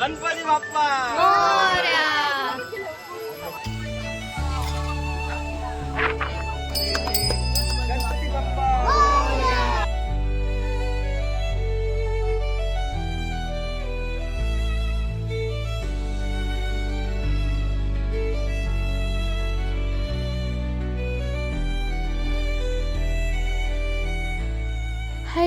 Ganpati Bappa!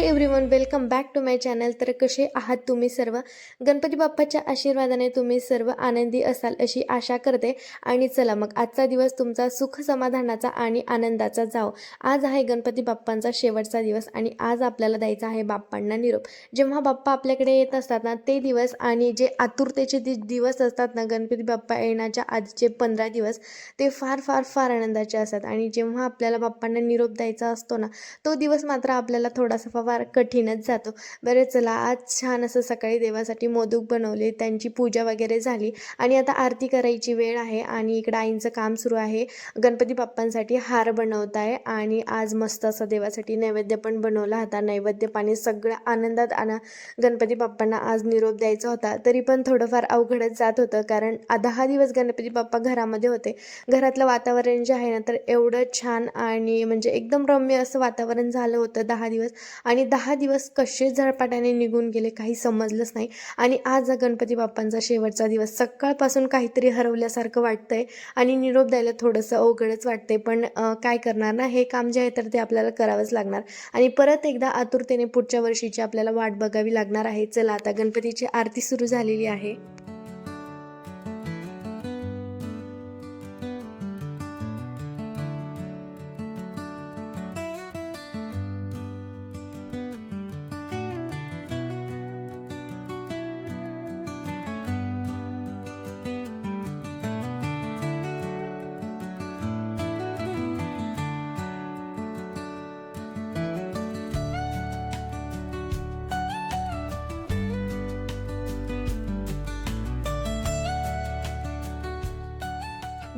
Hi everyone welcome back to my channel तर कसे आहात तुम्ही सर्व? गणपती बाप्पाच्या आशीर्वादाने तुम्ही सर्व आनंदी असाल अशी आशा करते. आणि चला मग आजचा दिवस तुमचा सुख समाधानाचा आणि आनंदाचा जाओ आज आहे गणपती बाप्पांचा शेवटचा दिवस आणि आज आपल्याला द्यायचा आहे बाप्पांना निरोप. जेव्हा बाप्पा आपल्याकडे येत असतात ना ते दिवस आणि जे आतुरतेचे दि दिवस असतात ना गणपती बाप्पा येण्याच्या आधीचे पंधरा दिवस ते फार फार फार आनंदाचे असतात. आणि जेव्हा आपल्याला बाप्पांना निरोप द्यायचा असतो ना तो दिवस मात्र आपल्याला थोडासा फार कठीणच जातो. बरं चला आज छान असं सकाळी देवासाठी मोदक बनवले त्यांची पूजा वगैरे झाली आणि आता आरती करायची वेळ आहे आणि इकडं आईंचं काम सुरू आहे. गणपती बाप्पांसाठी हार बनवत आहे आणि आज मस्त असं देवासाठी नैवेद्य पण बनवला होता. नैवेद्य पाणी सगळ्या आनंदात आणा. गणपती बाप्पांना आज निरोप द्यायचा होता. तरी पण थोडंफार अवघडच जात होतं कारण दहा दिवस गणपती बाप्पा घरामध्ये होते. घरातलं वातावरण जे आहे ना तर एवढं छान आणि म्हणजे एकदम रम्य असं वातावरण झालं होतं दहा दिवस आणि दहा दिवस कसे झळपाट्याने निघून गेले काही समजलंच नाही. आणि आज हा गणपती बाप्पांचा शेवटचा दिवस. सकाळपासून काहीतरी हरवल्यासारखं वाटतंय आणि निरोप द्यायला थोडंसं अवघडच वाटतंय. पण काय करणार ना? हे काम जे आहे तर ते आपल्याला करावंच लागणार. आणि परत एकदा आतुरतेने पुढच्या वर्षीची आपल्याला वाट बघावी लागणार आहे. चला आता गणपतीची आरती सुरू झालेली आहे.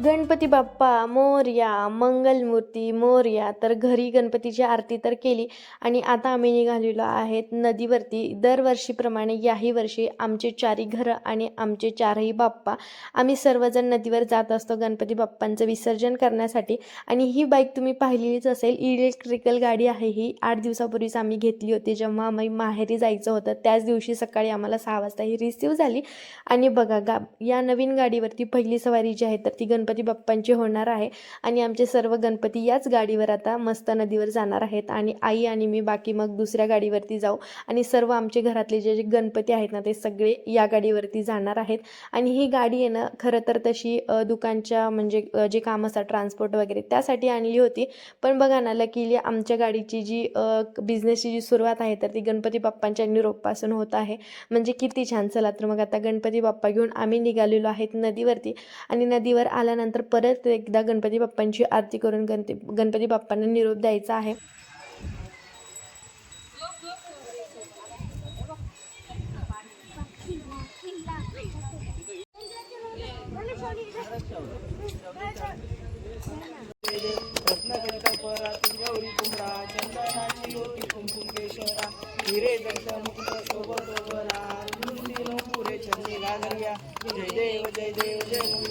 गणपती बाप्पा मोरया मंगलमूर्ती मोरया. तर घरी गणपतीची आरती तर केली आणि आता आम्ही निघालेलो आहेत नदीवरती. दरवर्षीप्रमाणे याही वर्षी आमचे चारी घरं आणि आमचे चारही बाप्पा. आम्ही सर्वजण नदीवर जात असतो गणपती बाप्पांचं विसर्जन करण्यासाठी. आणि ही बाईक तुम्ही पाहिलेलीच असेल. इलेक्ट्रिकल गाडी आहे ही. आठ दिवसापूर्वीच आम्ही घेतली होती जेव्हा आम्ही माहेरी जायचं होतं. त्याच दिवशी सकाळी आम्हाला सहा वाजता ही रिसिव्ह झाली. आणि बघा गा या नवीन गाडीवरती पहिली सवारी जी आहे तर ती गणपती बाप्पांची होणार आहे. आणि आमचे सर्व गणपती याच गाडीवर आता मस्त नदीवर जाणार आहेत. आणि आई आणि मी बाकी मग दुसऱ्या गाडीवरती जाऊ. आणि सर्व आमचे घरातले जे जे गणपती आहेत ना ते सगळे या गाडीवरती जाणार आहेत. आणि ही गाडी आहे ना खरं तर तशी दुकानच्या म्हणजे जे काम असतात ट्रान्सपोर्ट वगैरे त्यासाठी आणली होती. पण बघा ना लकीली आमच्या गाडीची जी बिझनेसची जी सुरुवात आहे तर ती गणपती बाप्पांच्या निरोपपासून होत आहे. म्हणजे किती छान चला तर मग आता गणपती बाप्पा घेऊन आम्ही निघालेलो आहेत नदीवरती. आणि नदीवर आल्यानंतर परत एकदा गणपती बाप्पांची आरती करून गणपती गणपती बाप्पांना निरोप द्यायचा आहे. रत्नकंठ परात गौरी कुंभरा चंदनाची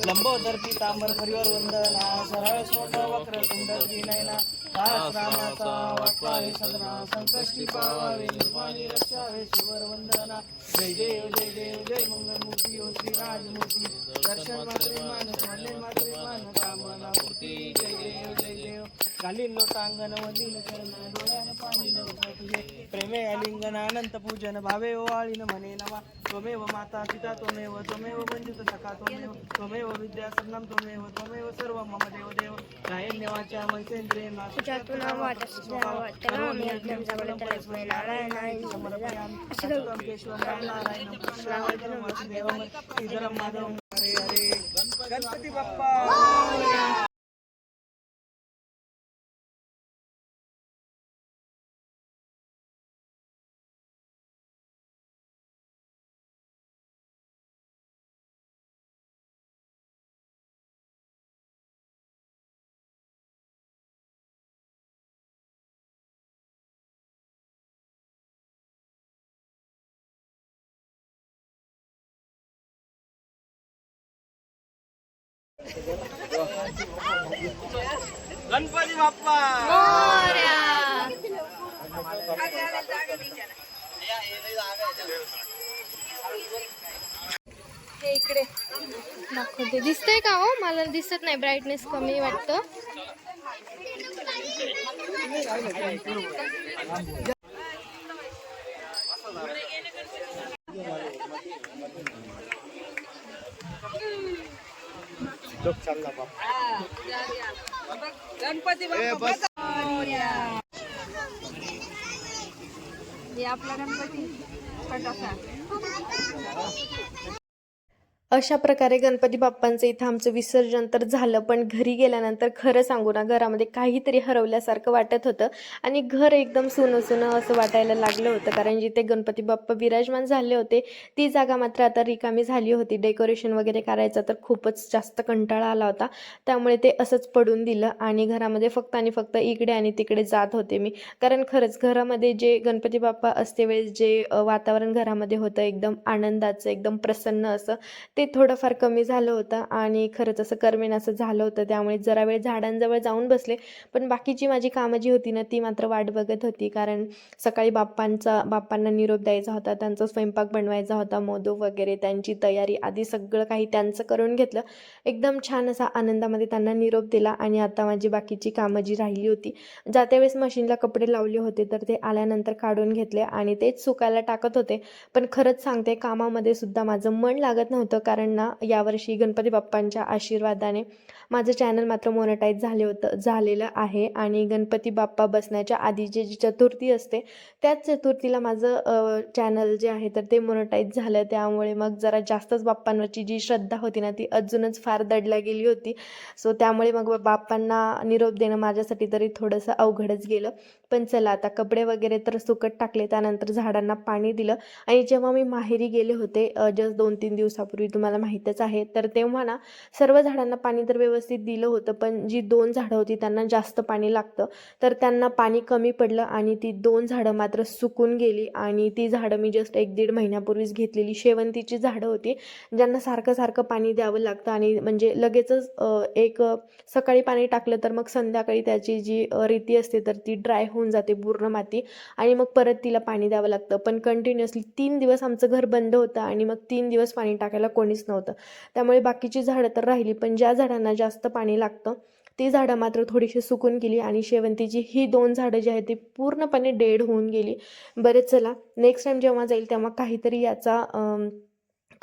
लंबोदर्पी तांबर परिवार वंदना सरळ सोट वक्र कुंड नयना रामाचा वाटपावे सदना संकष्टी पावावे निर्माणी रक्षावे शिवर वंदना. जय देव जय देव जय मंगलमूर्ती ओ श्री राजमूर्ती. दर्शन मात्रे मान स्मरणे मात्रे मान कामना मूर्ती जय देव जय. देव घालील लोटांगण वंदिल चरण डोळ्यानं पाणी तुझे प्रेमे अलिंगन अनंत पूजन भावे ओवाळीन म्हणे नवा त्वमेव माता पिता त्वमेव त्वमेव वंदित सखा त्वमेव त्वमेव विद्या सन्नम त्वमेव त्वमेव सर्व मम देव देव गायन वाचा मैसेंद्रिय हरे हरे गणपती बाप्पा. गणपती बाप्पा! हे इकडे. दाखवते. दिसतंय का हो? मला दिसत नाही. ब्राईटनेस कमी वाटतं. गणपती बाप्पा हे आपला गणपती अशा प्रकारे गणपती बाप्पांचं इथं आमचं विसर्जन तर झालं पण घरी गेल्यानंतर खरं सांगू ना घरामध्ये काहीतरी हरवल्यासारखं वाटत होतं. आणि घर एकदम सुनं सुनं असं वाटायला लागलं होतं कारण जिथे गणपती बाप्पा विराजमान झाले होते ती जागा मात्र आता रिकामी झाली होती. डेकोरेशन वगैरे करायचं तर खूपच जास्त कंटाळा आला होता. त्यामुळे ते असंच पडून दिलं आणि घरामध्ये फक्त आणि फक्त इकडे आणि तिकडे जात होते मी. कारण खरंच घरामध्ये जे गणपती बाप्पा असते वेळेस जे वातावरण घरामध्ये होतं एकदम आनंदाचं एकदम प्रसन्न असं ते ते थोडंफार कमी झालं होतं आणि खरंच असं करमेन असं झालं होतं त्यामुळे जरा वेळ झाडांजवळ जाऊन बसले. पण बाकीची माझी कामं जी होती ना ती मात्र वाट बघत होती. कारण सकाळी बाप्पांचा बाप्पांना निरोप द्यायचा होता त्यांचा स्वयंपाक बनवायचा होता मोदक वगैरे त्यांची तयारी आधी सगळं काही त्यांचं करून घेतलं. एकदम छान असा आनंदामध्ये त्यांना निरोप दिला आणि आता माझी बाकीची कामं जी राहिली होती जात्या वेळेस मशीनला कपडे लावले होते तर ते आल्यानंतर काढून घेतले आणि तेच सुकायला टाकत होते. पण खरंच सांगते कामामध्ये सुद्धा माझं मन लागत नव्हतं. कारण ना यावर्षी गणपती बाप्पांच्या आशीर्वादाने माझं चॅनल मात्र मोनटाईज झाले होतं झालेलं आहे. आणि गणपती बाप्पा बसण्याच्या आधीची जी चतुर्थी असते त्याच चतुर्थीला माझं चॅनल जे आहे तर ते मोनटाईज झालं. त्यामुळे मग जरा जास्तच बाप्पांवरची जी श्रद्धा होती ना ती अजूनच फार दडला गेली होती. सो त्यामुळे मग बाप्पांना निरोप देणं माझ्यासाठी तरी थोडंसं अवघडच गेलं. पण चला आता कपडे वगैरे तर सुकट टाकले. त्यानंतर झाडांना पाणी दिलं. आणि जेव्हा मी माहेरी गेले होते जस्ट दोन तीन दिवसापूर्वी तुम्हाला माहीतच आहे. तर तेव्हा ना सर्व झाडांना पाणी तर व्यवस्थित दिलं होतं पण जी दोन झाडं होती त्यांना जास्त पाणी लागतं. तर त्यांना पाणी कमी पडलं आणि ती दोन झाडं मात्र सुकून गेली आणि ती झाडं मी जस्ट एक दीड महिन्यापूर्वीच घेतलेली शेवंतीची झाडं होती ज्यांना सारखं सारखं पाणी द्यावं लागतं आणि म्हणजे लगेचच एक सकाळी पाणी टाकलं तर मग संध्याकाळी त्याची जी रेती रीती असते तर ती ड्राय होऊन जाते पूर्ण माती आणि मग परत तिला पाणी द्यावं लागतं. पण कंटिन्युअसली तीन दिवस आमचं घर बंद होतं आणि मग तीन दिवस पाणी टाकायला कोण कोणीच नव्हतं. त्यामुळे बाकीची झाडं तर राहिली पण ज्या झाडांना जास्त पाणी लागतं ती झाडं मात्र थोडीशी सुकून गेली आणि शेवंतीची ही दोन झाडं जी आहेत ती पूर्णपणे डेड होऊन गेली. बरं चला नेक्स्ट टाईम जेव्हा जाईल तेव्हा काहीतरी याचा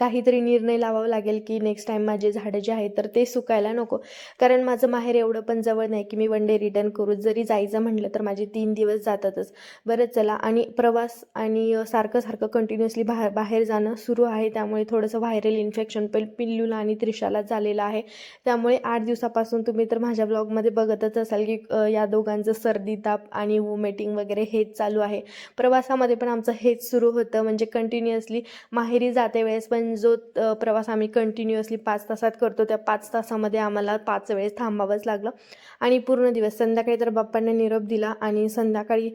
काहीतरी निर्णय लावावा लागेल की नेक्स्ट टाईम माझे झाडं जे आहेत तर ते सुकायला नको. कारण माझं माहेर एवढं पण जवळ नाही की मी वन डे रिटर्न करू. जरी जायचं म्हटलं तर माझे तीन दिवस जातातच. बरं चला. आणि प्रवास आणि सारखं सारखं कंटिन्युअसली बाहेर बाहेर जाणं सुरू आहे. त्यामुळे थोडंसं व्हायरल इन्फेक्शन पण पिल्लूला आणि त्रिशाला झालेलं आहे. त्यामुळे आठ दिवसापासून तुम्ही तर माझ्या ब्लॉगमध्ये बघतच असाल की या दोघांचं सर्दी ताप आणि वोमिटिंग वगैरे हेच चालू आहे. प्रवासामध्ये पण आमचं हेच सुरू होतं. म्हणजे कंटिन्युअसली माहेरी जाते वेळेस पण जो प्रवास आम्ही कंटिन्युअसली पाच तासात करतो त्या पाच तासामध्ये आम्हाला पाच वेळेस थांबावंच लागलं. आणि पूर्ण दिवस संध्याकाळी तर बाप्पांना निरोप दिला आणि संध्याकाळी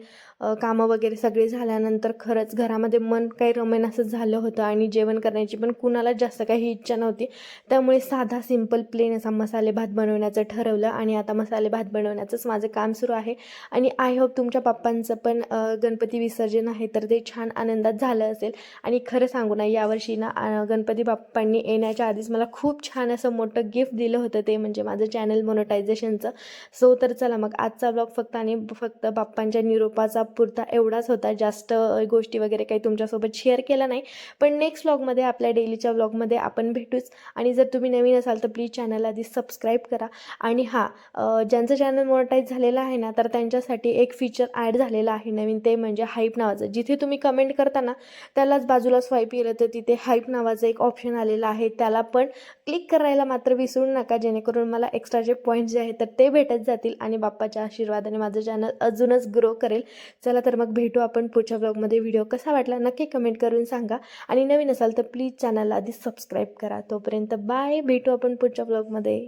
कामं वगैरे सगळी झाल्यानंतर खरंच घरामध्ये मन काही रमेन असं झालं होतं आणि जेवण करण्याची पण कुणालाच जास्त काही इच्छा नव्हती. त्यामुळे साधा सिंपल प्लेन असा मसाले भात बनवण्याचं ठरवलं आणि आता मसाले भात बनवण्याचंच माझं काम सुरू आहे. आणि आय होप तुमच्या पप्पांचं पण गणपती विसर्जन आहे तर ते छान आनंदात झालं असेल. आणि खरं सांगू ना यावर्षी ना गणपती बाप्पांनी येण्याच्या आधीच मला खूप छान असं मोठं गिफ्ट दिलं होतं ते म्हणजे माझं चॅनल मोनोटायझेशनचं सो तर चला मग आजचा ब्लॉग फक्त आणि फक्त बाप्पांच्या निरोपाचा पुरता एवढाच होता. जास्त गोष्टी वगैरे काही तुमच्यासोबत शेअर केला नाही. पण नेक्स्ट ब्लॉगमध्ये आपल्या डेलीच्या ब्लॉगमध्ये आपण भेटूच. आणि जर तुम्ही नवीन असाल तर प्लीज चॅनल आधी सबस्क्राईब करा. आणि हां ज्यांचं चॅनल मोनोटाईज झालेलं आहे ना तर त्यांच्यासाठी एक फीचर ॲड झालेलं आहे नवीन. ते म्हणजे हाईप नावाचं. जिथे तुम्ही कमेंट करता ना त्यालाच बाजूला स्वाईप केलं तर तिथे हाईप नावाचं एक ऑप्शन आलेलं आहे. त्याला पण क्लिक करायला मात्र विसरू नका जेणेकरून मला एक्स्ट्राचे पॉईंट जे आहेत तर ते भेटत जातील आणि बाप्पाच्या आशीर्वादाने माझं चॅनल अजूनच ग्रो करेल. चला तर मग भेटू आपण पुढच्या ब्लॉगमध्ये व्हिडिओ कसा वाटला नक्की कमेंट करून सांगा. आणि नवीन असाल तर प्लीज चॅनलला आधी सबस्क्राईब करा. तोपर्यंत बाय भेटू आपण पुढच्या ब्लॉगमध्ये